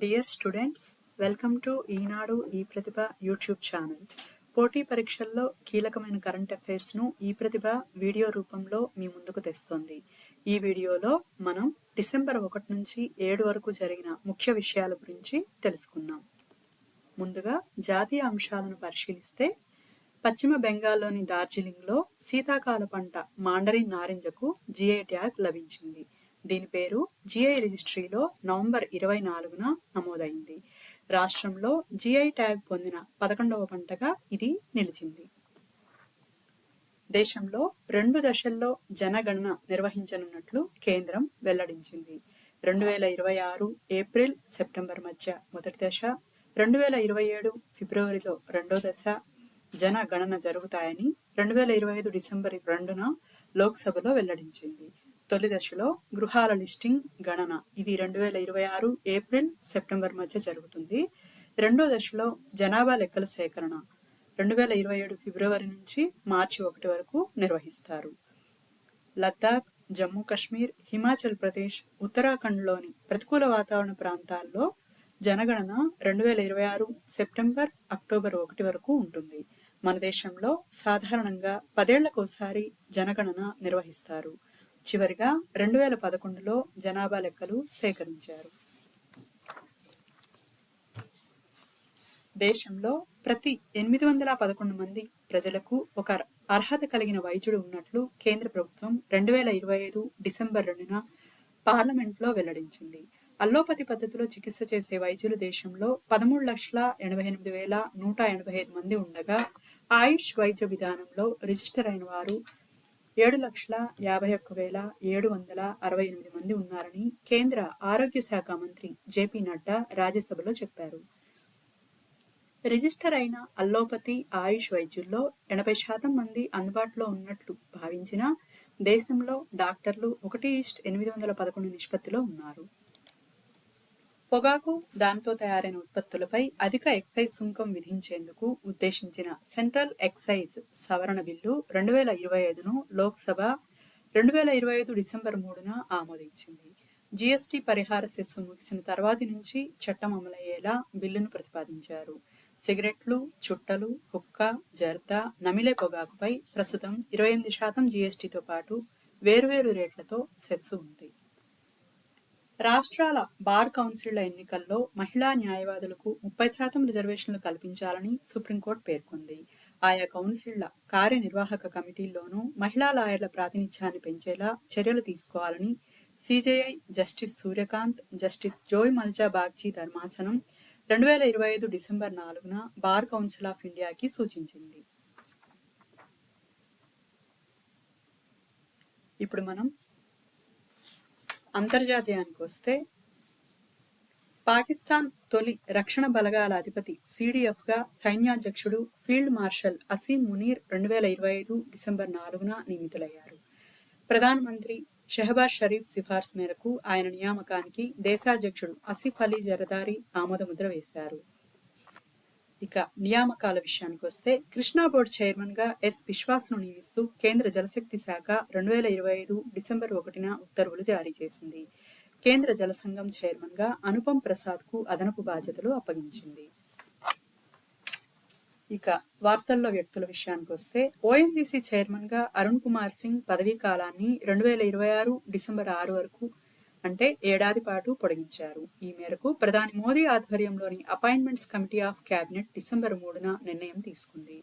Dear students welcome to Eenadu ఈ Pratibha YouTube channel పోటీ పరీక్షల్లో కీలకమైన కరెంట్ అఫైర్స్ను ఈ ప్రతిభ వీడియో రూపంలో మీ ముందుకు తెస్తోంది. ఈ వీడియోలో మనం డిసెంబర్ ఒకటి నుంచి ఏడు వరకు జరిగిన ముఖ్య విషయాల గురించి తెలుసుకుందాం. ముందుగా జాతీయ అంశాలను పరిశీలిస్తే పశ్చిమ బెంగాల్లోని డార్జిలింగ్లో శీతాకాల పంట మాండరిన్ నారింజకు జిఐ ట్యాగ్ లభించింది. దీని పేరు జిఐ రిజిస్ట్రీలో నవంబర్ ఇరవై నాలుగున నమోదైంది. రాష్ట్రంలో జిఐ ట్యాగ్ పొందిన పదకొండవ పంటగా ఇది నిలిచింది. దేశంలో రెండు దశల్లో జనగణన నిర్వహించనున్నట్లు కేంద్రం వెల్లడించింది. రెండు వేల ఇరవై ఆరు ఏప్రిల్ సెప్టెంబర్ మధ్య మొదటి దశ రెండు వేల ఇరవై ఏడు ఫిబ్రవరిలో రెండో దశ జనగణన జరుగుతాయని రెండు వేల ఇరవై ఐదు డిసెంబర్ రెండున లోక్సభలో వెల్లడించింది. తొలి దశలో గృహాల లిస్టింగ్ గణన. ఇది రెండు వేల ఇరవై ఆరు ఏప్రిల్ సెప్టెంబర్ మధ్య జరుగుతుంది. రెండో దశలో జనాభా లెక్కల సేకరణ. రెండు వేల ఇరవై ఏడు ఫిబ్రవరి నుంచి మార్చి ఒకటి వరకు నిర్వహిస్తారు. లద్దాఖ్ జమ్మూ కాశ్మీర్ హిమాచల్ ప్రదేశ్ ఉత్తరాఖండ్లోని ప్రతికూల వాతావరణ ప్రాంతాల్లో జనగణన రెండు వేల ఇరవై ఆరు సెప్టెంబర్ అక్టోబర్ ఒకటి వరకు ఉంటుంది. మన దేశంలో సాధారణంగా పదేళ్ళకోసారి జనగణన నిర్వహిస్తారు. చివరిగా రెండు వేల పదకొండులో జనాభా లెక్కలు సేకరించారు. దేశంలో ప్రతి ఎనిమిది వందల పదకొండు మంది ప్రజలకు ఒక అర్హత కలిగిన వైద్యుడు ఉన్నట్లు కేంద్ర ప్రభుత్వం రెండు వేల ఇరవై ఐదు డిసెంబర్ రెండున పార్లమెంట్లో వెల్లడించింది. అల్లోపతి పద్ధతిలో చికిత్స చేసే వైద్యులు దేశంలో పదమూడు లక్షల ఎనభై ఎనిమిది వేల నూట ఎనభై ఐదు మంది ఉండగా ఆయుష్ వైద్య విధానంలో రిజిస్టర్ అయిన వారు ఏడు లక్షల యాభై ఒక్క వేల ఏడు వందల అరవై ఎనిమిది మంది ఉన్నారని కేంద్ర ఆరోగ్య శాఖ మంత్రి జేపీ నడ్డా రాజ్యసభలో చెప్పారు. రిజిస్టర్ అయిన అల్లోపతి ఆయుష్ వైద్యుల్లో ఎనభై శాతం మంది అందుబాటులో ఉన్నట్లు భావించిన దేశంలో డాక్టర్లు ఒకటి ఈస్ట్ ఎనిమిది వందల పదకొండు నిష్పత్తిలో ఉన్నారు. పొగాకు దాంతో తయారైన ఉత్పత్తులపై అధిక ఎక్సైజ్ సుంకం విధించేందుకు ఉద్దేశించిన సెంట్రల్ ఎక్సైజ్ సవరణ బిల్లు రెండు వేల ఇరవై ఐదును లోక్సభ రెండు వేల ఇరవై ఐదు డిసెంబర్ మూడున ఆమోదించింది. జీఎస్టీ పరిహార సెస్సు ముగిసిన తర్వాతి నుంచి చట్టం అమలయ్యేలా బిల్లును ప్రతిపాదించారు. సిగరెట్లు చుట్టలు హుక్క జర్దా నమిలే పొగాకుపై ప్రస్తుతం ఇరవై ఎనిమిది శాతం జీఎస్టీతో పాటు వేరువేరు రేట్లతో సెస్సు ఉంది. రాష్ట్రాల బార్ కౌన్సిళ్ళ ఎన్నికల్లో మహిళా న్యాయవాదులకు ముప్పై శాతం రిజర్వేషన్లు కల్పించాలని సుప్రీంకోర్టు పేర్కొంది. ఆయా కౌన్సిళ్ళ కార్యనిర్వాహక కమిటీల్లోనూ మహిళా లాయర్ల ప్రాతినిధ్యాన్ని పెంచేలా చర్యలు తీసుకోవాలని CJI justice Surya Kant justice Joymalya Bagchi ధర్మాసనం రెండు వేల ఇరవై ఐదు డిసెంబర్ నాలుగున బార్ కౌన్సిల్ ఆఫ్ ఇండియాకి సూచించింది. ఇప్పుడు మనం అంతర్జాతీయానికి వస్తే పాకిస్తాన్ తొలి రక్షణ బలగాల అధిపతి సిడిఎఫ్గా సైన్యాధ్యక్షుడు ఫీల్డ్ మార్షల్ అసీం మునీర్ రెండు వేల ఇరవై ఐదు డిసెంబర్ నాలుగున నియమితులయ్యారు. ప్రధానమంత్రి షెహబాజ్ షరీఫ్ సిఫార్సు మేరకు ఆయన నియామకానికి దేశాధ్యక్షుడు అసిఫ్ అలీ జరదారి ఆమోదముద్ర వేశారు. ఇక నియామకాల విషయానికి వస్తే కృష్ణా బోర్డు చైర్మన్గా ఎస్ విశ్వాస్ను నియమిస్తూ కేంద్ర జలశక్తి శాఖ రెండు వేల ఇరవై ఐదు డిసెంబర్ ఒకటిన ఉత్తర్వులు జారీ చేసింది. కేంద్ర జల సంఘం చైర్మన్గా అనుపం ప్రసాద్కు అదనపు బాధ్యతలు అప్పగించింది. ఇక వార్తల్లో వ్యక్తుల విషయానికి వస్తే ఓఎన్జీసీ చైర్మన్గా అరుణ్ కుమార్ సింగ్ పదవీ కాలాన్ని రెండు వేల ఇరవై ఆరు డిసెంబర్ ఆరు వరకు అంటే ఏడాది పాటు పొడిగించారు. ఈ మేరకు ప్రధాని మోదీ ఆధ్వర్యంలోని appointments committee of cabinet December మూడున నిర్ణయం తీసుకుంది.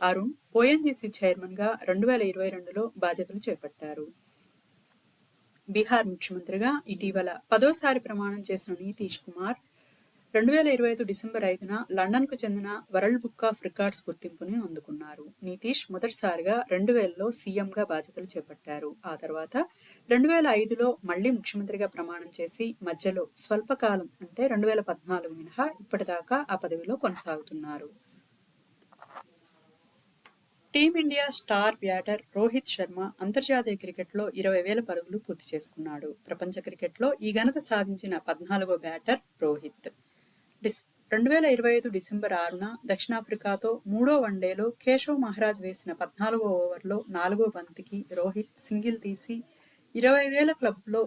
అరుణ్ ఓఎన్జీసీ చైర్మన్గా రెండు వేల ఇరవై రెండులో బాధ్యతలు చేపట్టారు. బీహార్ ముఖ్యమంత్రిగా ఇటీవల పదోసారి ప్రమాణం చేసిన నితీష్ కుమార్ రెండు వేల ఇరవై ఐదు డిసెంబర్ ఐదున లండన్కు చెందిన వరల్డ్ బుక్ ఆఫ్ రికార్డ్స్ గుర్తింపుని అందుకున్నారు. నితీష్ మొదటిసారిగా రెండు వేలలో సీఎంగా బాధ్యతలు చేపట్టారు. ఆ తర్వాత రెండు వేల ఐదులో మళ్ళీ ముఖ్యమంత్రిగా ప్రమాణం చేసి మధ్యలో స్వల్పకాలం అంటే రెండు వేల పద్నాలుగు మినహా ఇప్పటిదాకా ఆ పదవిలో కొనసాగుతున్నారు. Team India star batter Rohit Sharma అంతర్జాతీయ క్రికెట్లో ఇరవై వేల పరుగులు పూర్తి చేసుకున్నాడు. ప్రపంచ క్రికెట్లో ఈ ఘనత సాధించిన పద్నాలుగో బ్యాటర్ రోహిత్. డిస్ రెండు వేల ఇరవై ఐదు డిసెంబర్ ఆరున దక్షిణాఫ్రికాతో మూడో వన్డేలో కేశవ్ మహారాజ్ వేసిన పద్నాలుగో ఓవర్లో నాలుగో బంతికి రోహిత్ సింగిల్ తీసి ఇరవై వేల క్లబ్లో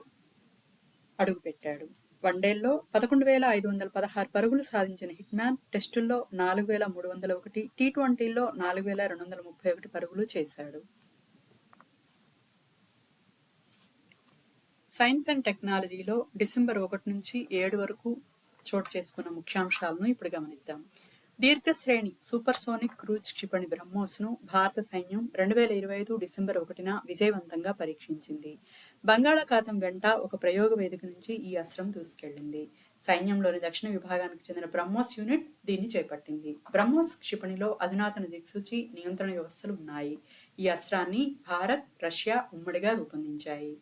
అడుగుపెట్టాడు. వన్డేల్లో పదకొండు వేల ఐదు వందల పదహారు పరుగులు సాధించిన హిట్మ్యాన్ టెస్టుల్లో నాలుగు వేల మూడు వందల ఒకటి టీ ట్వంటీలో నాలుగు వేల రెండు వందల ముప్పై ఒకటి పరుగులు చేశాడు. సైన్స్ అండ్ టెక్నాలజీలో డిసెంబర్ ఒకటి నుంచి ఏడు వరకు చోటు చేసుకున్న ముఖ్యాంశాలను ఇప్పుడు గమనిద్దాం. దీర్ఘశ్రేణి సూపర్సోనిక్ క్రూజ్ క్షిపణి బ్రహ్మోస్ను భారత సైన్యం రెండు వేల ఇరవై ఐదు డిసెంబర్ ఒకటిన విజయవంతంగా పరీక్షించింది. బంగాళాఖాతం వెంట ఒక ప్రయోగ వేదిక నుంచి ఈ అస్త్రం దూసుకెళ్ళింది సైన్యంలోని దక్షిణ విభాగానికి చెందిన బ్రహ్మోస్ యూనిట్ దీన్ని చేపట్టింది. బ్రహ్మోస్ క్షిపణిలో అధునాతన దిక్సూచి నియంత్రణ వ్యవస్థలు ఉన్నాయి. ఈ అస్త్రాన్ని భారత్ రష్యా ఉమ్మడిగా రూపొందించాయి.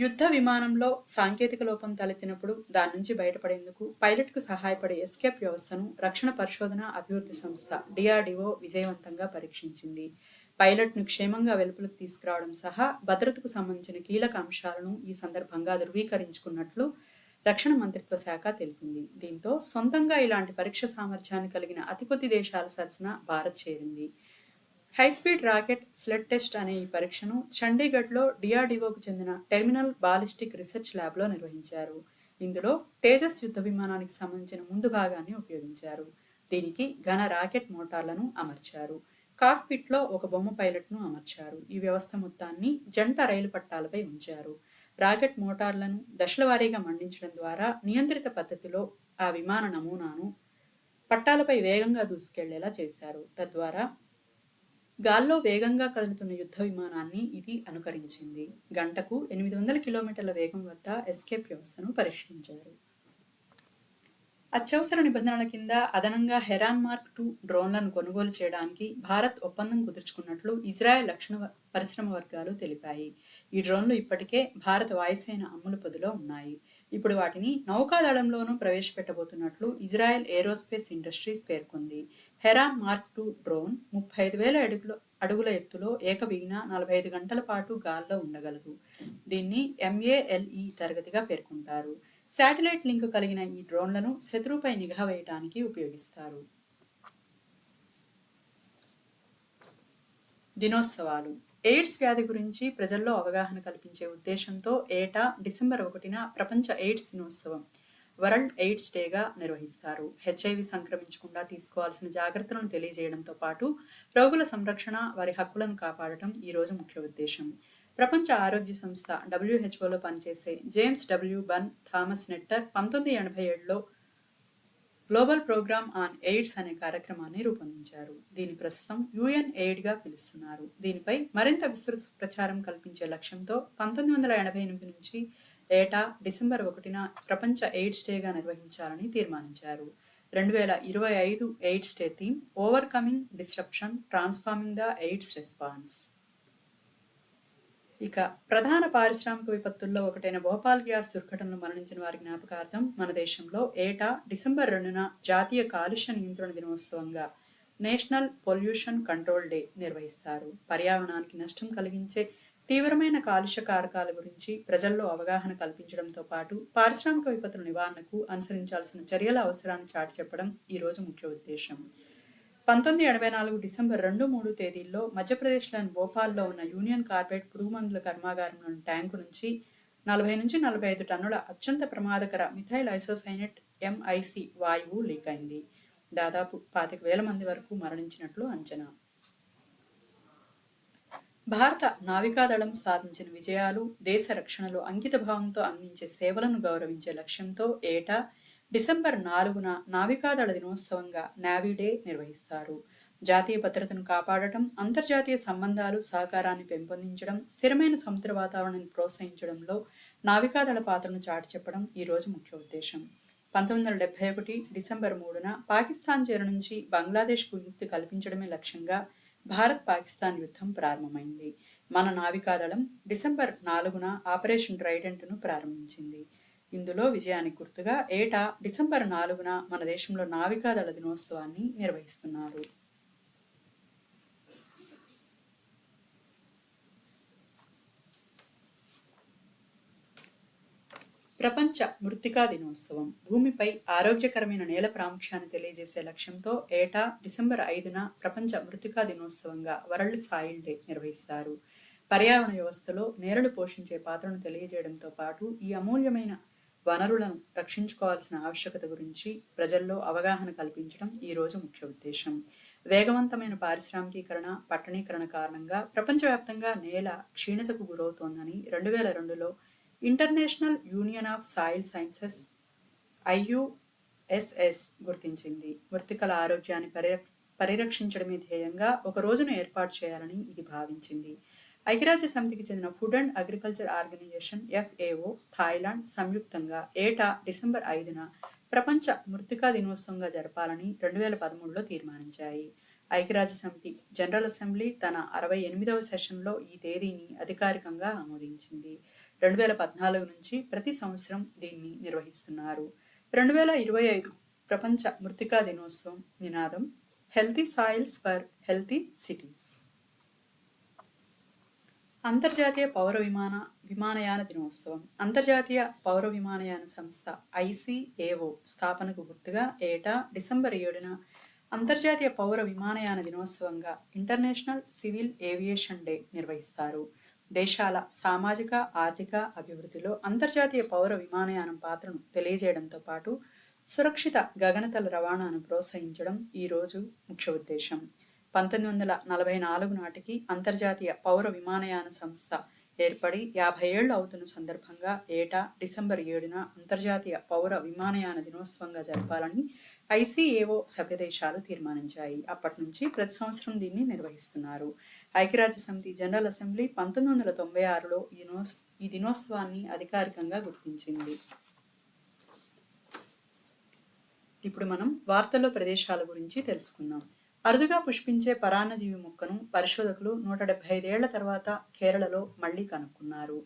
యుద్ధ విమానంలో సాంకేతిక లోపం తలెత్తినప్పుడు దాని నుంచి బయటపడేందుకు పైలట్కు సహాయపడే ఎస్కేప్ వ్యవస్థను రక్షణ పరిశోధన అభివృద్ధి సంస్థ డిఆర్డిఓ విజయవంతంగా పరీక్షించింది. పైలట్ను క్షేమంగా వెలుపులకు తీసుకురావడం సహా భద్రతకు సంబంధించిన కీలక అంశాలను ఈ సందర్భంగా ధృవీకరించుకున్నట్లు రక్షణ మంత్రిత్వ శాఖ తెలిపింది. దీంతో సొంతంగా ఇలాంటి పరీక్ష సామర్థ్యాన్ని కలిగిన అతి కొద్ది దేశాల సరసన భారత్ చేరింది. హైస్పీడ్ రాకెట్ స్లెడ్ టెస్ట్ అనే ఈ పరీక్షను చండీగఢ్లో డిఆర్డిఓకు చెందిన టెర్మినల్ బాలిస్టిక్ రీసెర్చ్ ల్యాబ్లో నిర్వహించారు. ఇందులో తేజస్ యుద్ధ విమానానికి సంబంధించిన ముందు భాగాన్ని ఉపయోగించారు. దీనికి ఘన రాకెట్ మోటార్లను అమర్చారు. కాక్పిట్లో ఒక బొమ్మ పైలట్ను అమర్చారు. ఈ వ్యవస్థ మొత్తాన్ని జంట రైలు పట్టాలపై ఉంచారు. రాకెట్ మోటార్లను దశల వారీగా మండించడం ద్వారా నియంత్రిత పద్ధతిలో ఆ విమాన నమూనాను పట్టాలపై వేగంగా దూసుకెళ్ళేలా చేశారు. తద్వారా గాల్లో వేగంగా కదులుతున్న యుద్ధ విమానాన్ని ఇది అనుకరించింది. గంటకు ఎనిమిది వందల కిలోమీటర్ల వేగం వద్ద ఎస్కేప్ వ్యవస్థను పరీక్షించారు అత్యవసర నిబంధనల కింద అదనంగా హెరాన్ మార్క్ టూ డ్రోన్లను కొనుగోలు చేయడానికి భారత్ ఒప్పందం కుదుర్చుకున్నట్లు ఇజ్రాయెల్ రక్షణ పరిశ్రమ వర్గాలు తెలిపాయి. ఈ డ్రోన్లు ఇప్పటికే భారత వాయుసేన అమ్ముల పొదిలో ఉన్నాయి. ఇప్పుడు వాటిని నౌకాదళంలోనూ ప్రవేశపెట్టబోతున్నట్లు ఇజ్రాయెల్ ఏరోస్పేస్ ఇండస్ట్రీస్ పేర్కొంది. హెరాన్ మార్క్ టూ డ్రోన్ ముప్పై ఐదు వేల అడుగుల అడుగుల ఎత్తులో ఏకబిగిన నలభై ఐదు గంటల పాటు గాల్లో ఉండగలదు. దీన్ని ఎంఏఎల్ఈ తరగతిగా పేర్కొంటారు. శాటిలైట్ లింక్ కలిగిన ఈ డ్రోన్లను శత్రువుపై నిఘా వేయడానికి ఉపయోగిస్తారు. దినోత్సవాలు ఎయిడ్స్ వ్యాధి గురించి ప్రజల్లో అవగాహన కల్పించే ఉద్దేశంతో ఏటా డిసెంబర్ ఒకటిన ప్రపంచ ఎయిడ్స్ దినోత్సవం వరల్డ్ ఎయిడ్స్ డేగా నిర్వహిస్తారు. హెచ్ఐవి సంక్రమించకుండా తీసుకోవాల్సిన జాగ్రత్తలను తెలియజేయడంతో పాటు రోగుల సంరక్షణ వారి హక్కులను కాపాడటం ఈ రోజు ముఖ్య ఉద్దేశం. ప్రపంచ ఆరోగ్య సంస్థ డబ్ల్యూహెచ్ఓలో పనిచేసే James W Bunn Thomas Netter పంతొమ్మిది ఎనభై ఏడులో గ్లోబల్ ప్రోగ్రామ్ ఆన్ ఎయిడ్స్ అనే కార్యక్రమాన్ని రూపొందించారు. దీని ప్రస్తుతం యుఎన్ ఎయిడ్గా పిలుస్తున్నారు. దీనిపై మరింత విస్తృత ప్రచారం కల్పించే లక్ష్యంతో పంతొమ్మిది వందల ఎనభై ఎనిమిది నుంచి ఏటా డిసెంబర్ ఒకటిన ప్రపంచ ఎయిడ్స్ డేగా నిర్వహించాలని తీర్మానించారు. రెండు వేల ఇరవై ఐదు AIDS day theme overcoming disruption transforming the AIDS response. ఇక ప్రధాన పారిశ్రామిక విపత్తుల్లో ఒకటైన భోపాల్ గ్యాస్ దుర్ఘటనలో మరణించిన వారి జ్ఞాపకార్థం మన దేశంలో ఏటా డిసెంబర్ రెండున జాతీయ కాలుష్య నియంత్రణ దినోత్సవంగా నేషనల్ పొల్యూషన్ కంట్రోల్ డే నిర్వహిస్తారు. పర్యావరణానికి నష్టం కలిగించే తీవ్రమైన కాలుష్య కారకాల గురించి ప్రజల్లో అవగాహన కల్పించడంతో పాటు పారిశ్రామిక విపత్తుల నివారణకు అనుసరించాల్సిన చర్యల అవసరాన్ని చాటి చెప్పడం ఈ రోజు ముఖ్య ఉద్దేశం. పంతొమ్మిది ఎనభై నాలుగు డిసెంబర్ రెండు మూడు తేదీల్లో మధ్యప్రదేశ్లోని భోపాల్లో ఉన్న యూనియన్ కార్బైడ్ పురుగుమందుల కర్మాగారంలోని ట్యాంకు నుంచి నలభై నుంచి నలభై ఐదు టన్నుల అత్యంత ప్రమాదకర మిథైల్ ఐసోసైనెట్ ఎంఐసి వాయువు లీక్ అయింది. దాదాపు పాతిక వేల మంది వరకు మరణించినట్లు అంచనా. భారత నావికాదళం సాధించిన విజయాలు దేశ రక్షణలో అంకిత భావంతో అందించే సేవలను గౌరవించే లక్ష్యంతో ఏటా డిసెంబర్ నాలుగున నావికాదళ దినోత్సవంగా నావీ డే నిర్వహిస్తారు. జాతీయ భద్రతను కాపాడటం అంతర్జాతీయ సంబంధాలు సహకారాన్ని పెంపొందించడం స్థిరమైన సముద్ర వాతావరణాన్ని ప్రోత్సహించడంలో నావికాదళ పాత్రను చాటి చెప్పడం ఈ రోజు ముఖ్య ఉద్దేశం. పంతొమ్మిది వందల డెబ్బై ఒకటి డిసెంబర్ మూడున పాకిస్తాన్ చేరు నుంచి బంగ్లాదేశ్కు విముక్తి కల్పించడమే లక్ష్యంగా భారత్ పాకిస్తాన్ యుద్ధం ప్రారంభమైంది. మన నావికాదళం డిసెంబర్ నాలుగున ఆపరేషన్ ట్రైడెంట్ను ప్రారంభించింది. ఇందులో విజయానికి గుర్తుగా ఏటా డిసెంబర్ నాలుగున మన దేశంలో నావికాదళ దినోత్సవాన్ని నిర్వహిస్తున్నారు. ప్రపంచ మృతికా దినోత్సవం. భూమిపై ఆరోగ్యకరమైన నేల ప్రాముఖ్యాన్ని తెలియజేసే లక్ష్యంతో ఏటా డిసెంబర్ ఐదున ప్రపంచ మృతికా దినోత్సవంగా వరల్డ్ సాయిల్ డే నిర్వహిస్తారు. పర్యావరణ వ్యవస్థలో నేరలు పోషించే పాత్రను తెలియజేయడంతో పాటు ఈ అమూల్యమైన వనరులను రక్షించుకోవాల్సిన ఆవశ్యకత గురించి ప్రజల్లో అవగాహన కల్పించడం ఈ రోజు ముఖ్య ఉద్దేశం. వేగవంతమైన పారిశ్రామికీకరణ పట్టణీకరణ కారణంగా ప్రపంచవ్యాప్తంగా నేల క్షీణతకు గురవుతోందని రెండు వేల రెండులో international union of soil sciences IUSS గుర్తించింది. మృతికల ఆరోగ్యాన్ని పరిర పరిరక్షించడమే ధ్యేయంగా ఒక రోజును ఏర్పాటు చేయాలని ఇది భావించింది. ఐక్యరాజ్య సమితికి చెందిన food and agriculture organization FAO Thailand సంయుక్తంగా ఏటా డిసెంబర్ ఐదున ప్రపంచ మృతికా దినోత్సవంగా జరపాలని రెండు వేల పదమూడులో తీర్మానించాయి. ఐక్యరాజ్య సమితి జనరల్ అసెంబ్లీ తన అరవై ఎనిమిదవ సెషన్లో ఈ తేదీని అధికారికంగా ఆమోదించింది. రెండు వేల పద్నాలుగు నుంచి ప్రతి సంవత్సరం దీన్ని నిర్వహిస్తున్నారు. రెండు వేల ఇరవై ఐదు ప్రపంచ మృతికా దినోత్సవం నినాదం healthy soils for healthy cities అంతర్జాతీయ పౌర విమాన విమానయాన దినోత్సవం. అంతర్జాతీయ పౌర విమానయాన సంస్థ ఐసిఏఓ స్థాపనకు గుర్తుగా ఏటా డిసెంబర్ ఏడున అంతర్జాతీయ పౌర విమానయాన దినోత్సవంగా ఇంటర్నేషనల్ సివిల్ ఏవియేషన్ డే నిర్వహిస్తారు. దేశాల సామాజిక ఆర్థిక అభివృద్ధిలో అంతర్జాతీయ పౌర విమానయానం పాత్రను తెలియజేయడంతో పాటు సురక్షిత గగనతల రవాణాను ప్రోత్సహించడం ఈరోజు ముఖ్య ఉద్దేశం. పంతొమ్మిది వందల నలభై నాలుగు నాటికి అంతర్జాతీయ పౌర విమానయాన సంస్థ ఏర్పడి యాభై ఏళ్ళు అవుతున్న సందర్భంగా ఏటా డిసెంబర్ ఏడున అంతర్జాతీయ పౌర విమానయాన దినోత్సవంగా జరపాలని ఐసీఏఓ సభ్యదేశాలు తీర్మానించాయి. అప్పటి నుంచి ప్రతి సంవత్సరం దీన్ని నిర్వహిస్తున్నారు. ఐక్యరాజ్య సమితి జనరల్ అసెంబ్లీ పంతొమ్మిది వందల తొంభై ఆరులో ఈ ఈ దినోత్సవాన్ని అధికారికంగా గుర్తించింది. ఇప్పుడు మనం వార్తల్లో ప్రదేశాల గురించి తెలుసుకుందాం. అరుదుగా పుష్పించే పరాన్నజీవి మొక్కను పరిశోధకులు నూట డెబ్బై ఐదేళ్ళ తర్వాత కేరళలో మళ్ళీ కనుక్కున్నారు.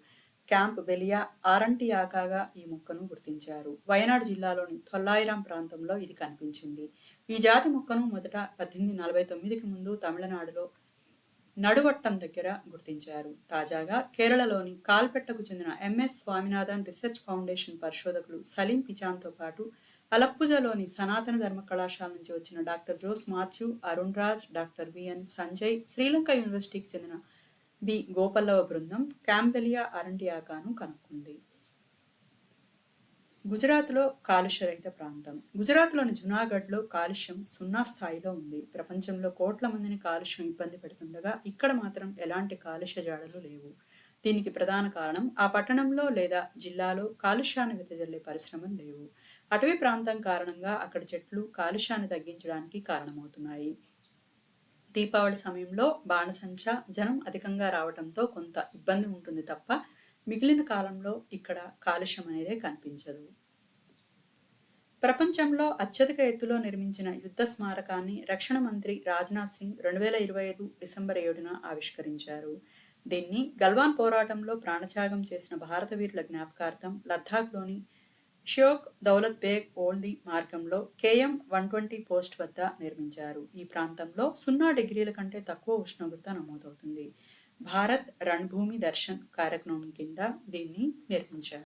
క్యాంప్ బెలియా ఆరంటి ఆకాగా ఈ మొక్కను గుర్తించారు. వయనాడు జిల్లాలోని తొల్లాయిరాం ప్రాంతంలో ఇది కనిపించింది. ఈ జాతి మొక్కను మొదట పద్దెనిమిది నలభై తొమ్మిదికి ముందు తమిళనాడులో నడువట్టం దగ్గర గుర్తించారు. తాజాగా కేరళలోని కాల్పెట్టకు చెందిన ఎంఎస్ స్వామినాథన్ రీసెర్చ్ ఫౌండేషన్ పరిశోధకులు సలీం పిచాన్తో పాటు అలప్పుజలోని సనాతన ధర్మ కళాశాల నుంచి వచ్చిన doctor Jose Mathew Arun Raj doctor V N Sanjay Sri Lanka యూనివర్సిటీకి చెందిన బి. గోపల్లవ బృందం క్యాంపెలియా అరంటియాకాను కనుక్కుంది. గుజరాత్లో కాలుష్యరహిత ప్రాంతం. గుజరాత్లోని జునాగఢ్లో కాలుష్యం సున్నా స్థాయిలో ఉంది. ప్రపంచంలో కోట్ల మందిని కాలుష్యం ఇబ్బంది పెడుతుండగా ఇక్కడ మాత్రం ఎలాంటి కాలుష్య జాడలు లేవు. దీనికి ప్రధాన కారణం ఆ పట్టణంలో లేదా జిల్లాలో కాలుష్యాన్ని వెదజల్లే పరిశ్రమలు లేవు. అటవీ ప్రాంతం కారణంగా అక్కడ చెట్లు కాలుష్యాన్ని తగ్గించడానికి కారణమవుతున్నాయి. దీపావళి సమయంలో బాణసంచ జనం అధికంగా రావడంతో కొంత ఇబ్బంది ఉంటుంది తప్ప మిగిలిన కాలంలో ఇక్కడ కాలుష్యం అనేదే కనిపించదు. ప్రపంచంలో అత్యధిక ఎత్తులో నిర్మించిన యుద్ధ స్మారకాన్ని రక్షణ మంత్రి రాజ్నాథ్ సింగ్ రెండు వేల ఇరవై ఐదు డిసెంబర్ ఏడున ఆవిష్కరించారు. దీన్ని గల్వాన్ పోరాటంలో ప్రాణత్యాగం చేసిన భారత వీరుల జ్ఞాపకార్థం లద్దాఖ్లోని షోక్ దౌలత్ బేగ్ ఓల్ది మార్గంలో కేఎం వన్ ట్వంటీ పోస్ట్ వద్ద నిర్మించారు. ఈ ప్రాంతంలో సున్నా డిగ్రీల కంటే తక్కువ ఉష్ణోగ్రత నమోదవుతుంది. భారత్ రణభూమి దర్శన్ కార్యక్రమం కింద దీన్ని నిర్మించారు.